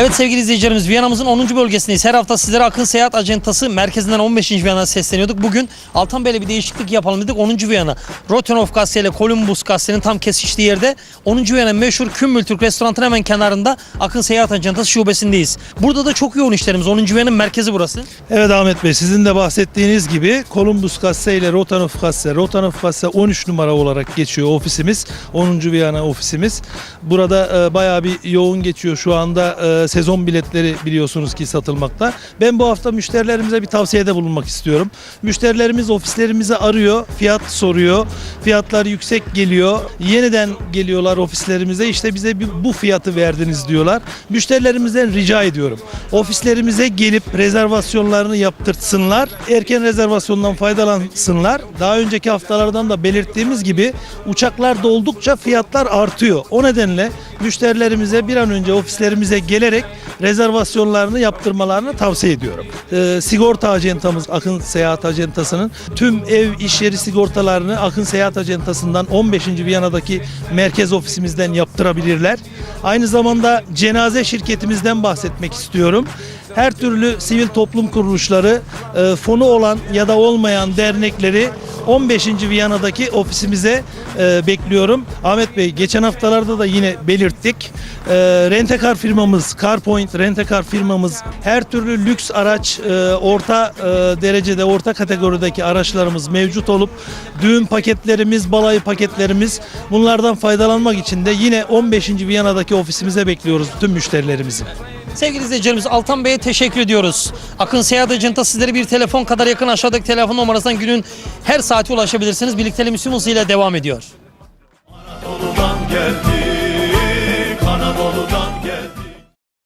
Evet sevgili izleyicilerimiz Viyana'mızın 10. bölgesindeyiz. Her hafta sizlere Akın Seyahat Acentası merkezinden 15. Viyana sesleniyorduk. Bugün Altan Bey'le bir değişiklik yapalım dedik. 10. Viyana. Rotenhof Gasse ile Columbus Gasse'nin tam kesiştiği yerde 10. Viyana meşhur Kümmül Türk restoranının hemen kenarında Akın Seyahat Acentası şubesindeyiz. Burada da çok yoğun işlerimiz. 10. Viyana'nın merkezi burası. Evet Ahmet Bey sizin de bahsettiğiniz gibi Columbus Kasse ile Rotanov Kasse, Rotanov Kasse 13 numara olarak geçiyor ofisimiz. 10. Viyana ofisimiz. Burada e, bayağı bir yoğun geçiyor şu anda e, sezon biletleri biliyorsunuz ki satılmakta. Ben bu hafta müşterilerimize bir tavsiyede bulunmak istiyorum. Müşterilerimiz ofislerimizi arıyor, fiyat soruyor. Fiyatlar yüksek geliyor. Yeniden geliyorlar ofislerimize işte bize bu fiyatı verdiniz diyorlar. Müşterilerimizden rica ediyorum. Ofislerimize gelip rezervasyonlarını yaptırtsınlar. Erken rezervasyondan faydalansınlar. Daha önceki haftalardan da belirttiğimiz gibi uçaklar doldukça fiyatlar artıyor. O nedenle müşterilerimize bir an önce ofislerimize gelerek rezervasyonlarını yaptırmalarını tavsiye ediyorum. Ee, sigorta acentamız Akın Seyahat Acentası'nın tüm ev iş yeri sigortalarını Akın Seyahat Acentası'ndan 15. Viyana'daki merkez ofisimizden yaptırabilirler. Aynı zamanda cenaze şirketimizden bahsetmek istiyorum. Her türlü sivil toplum kuruluşları, e, fonu olan ya da olmayan dernekleri 15. Viyana'daki ofisimize e, bekliyorum. Ahmet Bey geçen haftalarda da yine belirttik. E, rentekar firmamız, CarPoint rentekar firmamız her türlü lüks araç e, orta e, derecede, orta kategorideki araçlarımız mevcut olup düğün paketlerimiz, balayı paketlerimiz bunlardan faydalanmak için de yine 15. Viyana'daki ofisimize bekliyoruz tüm müşterilerimizi. Sevgili izleyicilerimiz Altan Bey'e teşekkür ediyoruz. Akın Seyahat Ajan'ta sizlere bir telefon kadar yakın aşağıdaki telefon numarasından günün her saati ulaşabilirsiniz. Birlikteliğimiz tüm ile devam ediyor. Anadolu'dan geldi.